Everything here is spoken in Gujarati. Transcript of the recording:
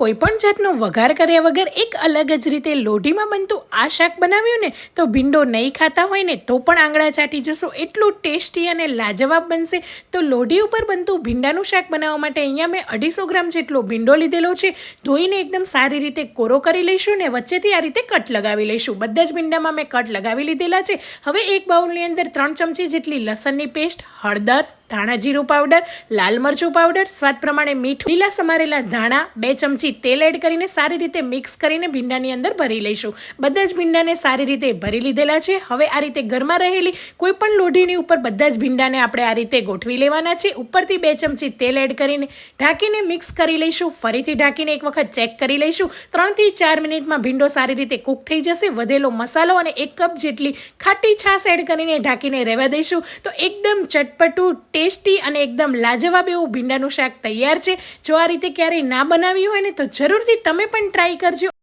કોઈપણ જાતનો વઘાર કર્યા વગર એક અલગ જ રીતે લોઢીમાં બનતું આ શાક બનાવ્યું ને, તો ભીંડો નહીં ખાતા હોય ને, તો પણ આંગળા ચાટી જશો. એટલું ટેસ્ટી અને લાજવાબ બનશે. તો લોઢી ઉપર બનતું ભીંડાનું શાક બનાવવા માટે અહીંયા મેં અઢીસો ગ્રામ જેટલો ભીંડો લીધેલો છે. ધોઈને એકદમ સારી રીતે કોરો કરી લઈશું ને, વચ્ચેથી આ રીતે કટ લગાવી લઈશું. બધા જ ભીંડામાં મેં કટ લગાવી લીધેલા છે. હવે એક બાઉલની અંદર ત્રણ ચમચી જેટલી લસણની પેસ્ટ, હળદર ધાણા જીરું પાવડર લાલ મરચું પાવડર સ્વાદ પ્રમાણે મીઠું, લીલા સમારેલા ધાણા, બે ચમચી તેલ એડ કરીને સારી રીતે મિક્સ કરીને ભીંડાની અંદર ભરી લઈશું. બધા જ ભીંડાને સારી રીતે ભરી લીધેલા છે. હવે આ રીતે ઘરમાં રહેલી કોઈ પણ લોઢીની ઉપર બધા જ ભીંડાને આપણે આ રીતે ગોઠવી લેવાના છે. ઉપરથી બે ચમચી તેલ એડ કરીને ઢાંકીને મિક્સ કરી લઈશું. ફરીથી ઢાંકીને એક વખત ચેક કરી લઈશું. ત્રણથી ચાર મિનિટમાં ભીંડો સારી રીતે કૂક થઈ જશે. વધેલો મસાલો અને એક કપ જેટલી ખાટી છાશ એડ કરીને ઢાંકીને રહેવા દઈશું. તો એકદમ ચટપટું ટેસ્ટી અને એકદમ લાજવાબ એવું ભીંડાનું શાક તૈયાર છે. જો આ રીતે ક્યારેય ના બનાવ્યું હોય ને તો જરૂરથી તમે પણ ટ્રાય કરજો.